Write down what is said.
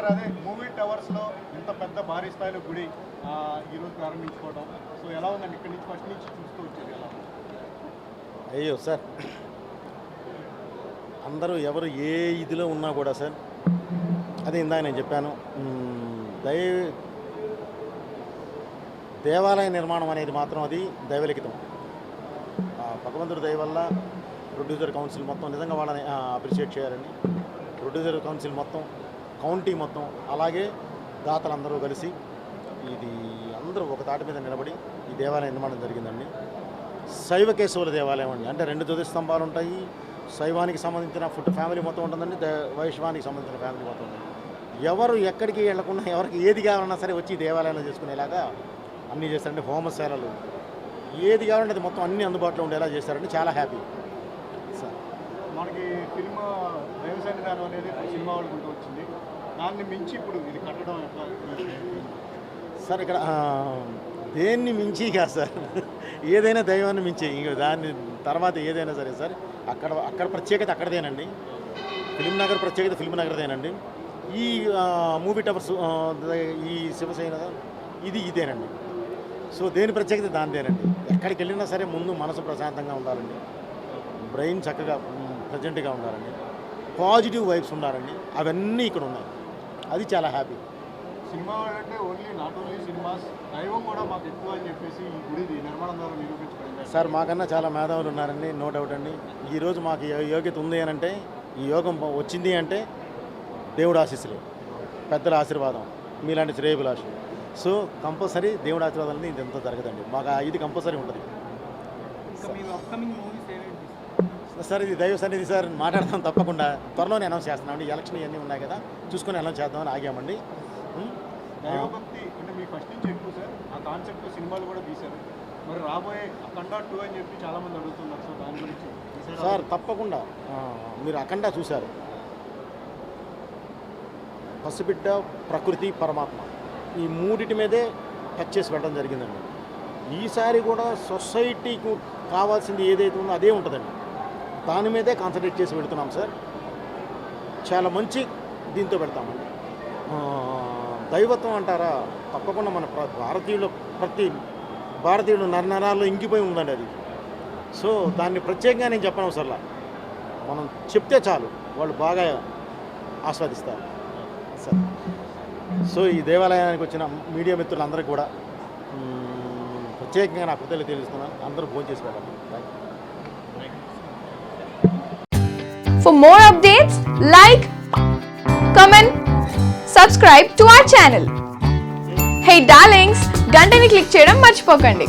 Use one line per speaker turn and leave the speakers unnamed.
Sir అదే movie టవర్స్లో ఇంత పెద్ద భారీ స్థాయిలో గుడి ఈరోజు ప్రారంభించుకోవడం. సో ఎలా ఉందండి? ఇక్కడి నుంచి ఫస్ట్ నుంచి చూస్తూ వచ్చేది ఎలా
అయ్యో సార్ అందరూ ఎవరు ఏ ఇదిలో ఉన్నా కూడా సార్ అదే ఇందాక నేను చెప్పాను దైవ దై దేవాలయ నిర్మాణం అనేది మాత్రం అది దైవలిఖితం. భగవంతుడి దయ వల్ల ప్రొడ్యూసర్ కౌన్సిల్ మొత్తం నిజంగా వాళ్ళని అప్రిషియేట్ చేయాలని ప్రొడ్యూసర్ కౌన్సిల్ మొత్తం కౌంటీ మొత్తం అలాగే దాతలందరూ కలిసి ఇది అందరూ ఒక తాటి మీద నిలబడి ఈ దేవాలయం నిర్మాణం జరిగిందండి. శైవ కేశవుల దేవాలయం అండి. అంటే రెండు జ్యోతి స్తంభాలు ఉంటాయి. శైవానికి సంబంధించిన ఫుడ్ ఫ్యామిలీ మొత్తం ఉంటుందండి. దే- వైష్ణవానికి సంబంధించిన ఫ్యామిలీ మొత్తం ఉంటుంది. ఎవరు ఎక్కడికి వెళ్ళకుండా ఎవరికి ఏది కావాలన్నా సరే వచ్చి ఈ దేవాలయంలో చేసుకునేలాగా అన్నీ చేస్తారండి. హోమశాలలు ఏది కావాలంటే అది మొత్తం అన్ని అందుబాటులో ఉండేలా చేశారండి చాలా హ్యాపీ. సార్
మనకి సినిమా దైవ గారు అనేది సినిమా వాళ్ళకి వచ్చింది. దాన్ని మించి ఇప్పుడు ఇది కట్టడం
సార్ ఇక్కడ దేన్ని మించి కాదు సార్? ఏదైనా దైవాన్ని మించి ఇంక దాన్ని తర్వాత ఏదైనా సరే సార్ అక్కడ అక్కడ ప్రత్యేకత అక్కడదేనండి. ఫిల్మ్ నగర్ ప్రత్యేకత ఫిల్మ్ నగర్దేనండి. ఈ మూవీ టవర్స్ ఈ శివసేన ఇది ఇదేనండి. సో దేని ప్రత్యేకత దానిదేనండి. ఎక్కడికి వెళ్ళినా సరే ముందు మనసు ప్రశాంతంగా ఉండాలండి. బ్రెయిన్ చక్కగా ప్రజెంట్గా ఉండాలండి. పాజిటివ్ వైబ్స్ ఉండాలండి. అవన్నీ ఇక్కడ ఉన్నాయి. అది చాలా హ్యాపీ
సినిమా వాళ్ళంటే ఓన్లీ నాట్ ఓన్లీ సినిమాస్ దైవం కూడా మాకు ఎక్కువ అని చెప్పేసి ఈ గుడిది నిర్మాణం ద్వారా నిరూపించబడింది
సార్ మాకన్నా చాలా మేధావులు ఉన్నారండి నో డౌట్ అండి. ఈరోజు మాకు యోగ్యత ఉంది అని అంటే ఈ యోగం వచ్చింది అంటే దేవుడు ఆశీస్సులే పెద్దల ఆశీర్వాదం మీలాంటి శ్రేయభిలాషులు. సో కంపల్సరీ దేవుడి ఆశీర్వాదాలని ఇది ఎంత జరగదండి. మాకు ఇది కంపల్సరీ ఉంటుంది. సార్ ఇది దైవ సన్నిధి సార్ మాట్లాడతాం తప్పకుండా. త్వరలోనే అనౌన్స్ చేస్తున్నామండి ఎలక్షన్ ఇవన్నీ ఉన్నాయి కదా చూసుకొని అనౌన్స్ చేద్దామని ఆగామండి?
దైవభక్తి అంటే మీకు ఫస్ట్ నుంచి ఎక్కువ సార్. ఆ కాన్సెప్ట్ సినిమాలు కూడా తీశారు. మరి రాబోయే అఖండ టూ అని చెప్పి చాలా మంది అడుగుతున్నారు దాని గురించి?
సార్ తప్పకుండా. మీరు అఖండ చూశారు. పసిబిడ్డ ప్రకృతి పరమాత్మ. ఈ మూడిటి మీదే టచ్ చేసి పెట్టడం జరిగిందండి. ఈసారి కూడా సొసైటీకి కావాల్సింది ఏదైతే ఉందో అదే ఉంటుందండి. దాని మీదే కాన్సన్ట్రేట్ చేసి పెడుతున్నాం సార్ చాలా మంచి దీంతో పెడతామండి. దైవత్వం అంటారా? తప్పకుండా మన భారతీయులు ప్రతి భారతీయుడు నరనరాల్లో ఇంకిపోయి ఉందండి అది. సో దాన్ని ప్రత్యేకంగా నేను చెప్పనవసరంలా మనం చెప్తే చాలు వాళ్ళు బాగా ఆస్వాదిస్తారు. సార్. సో ఈ దేవాలయానికి వచ్చిన మీడియా మిత్రులందరికీ కూడా ప్రత్యేకంగా నా కృతజ్ఞతలు తెలుస్తున్నాను అందరూ భోజనం చేసి పెట్టండి
For more updates, like, comment, subscribe to our channel. Hey darlings, గంటని క్లిక్ చేయడం మర్చిపోకండి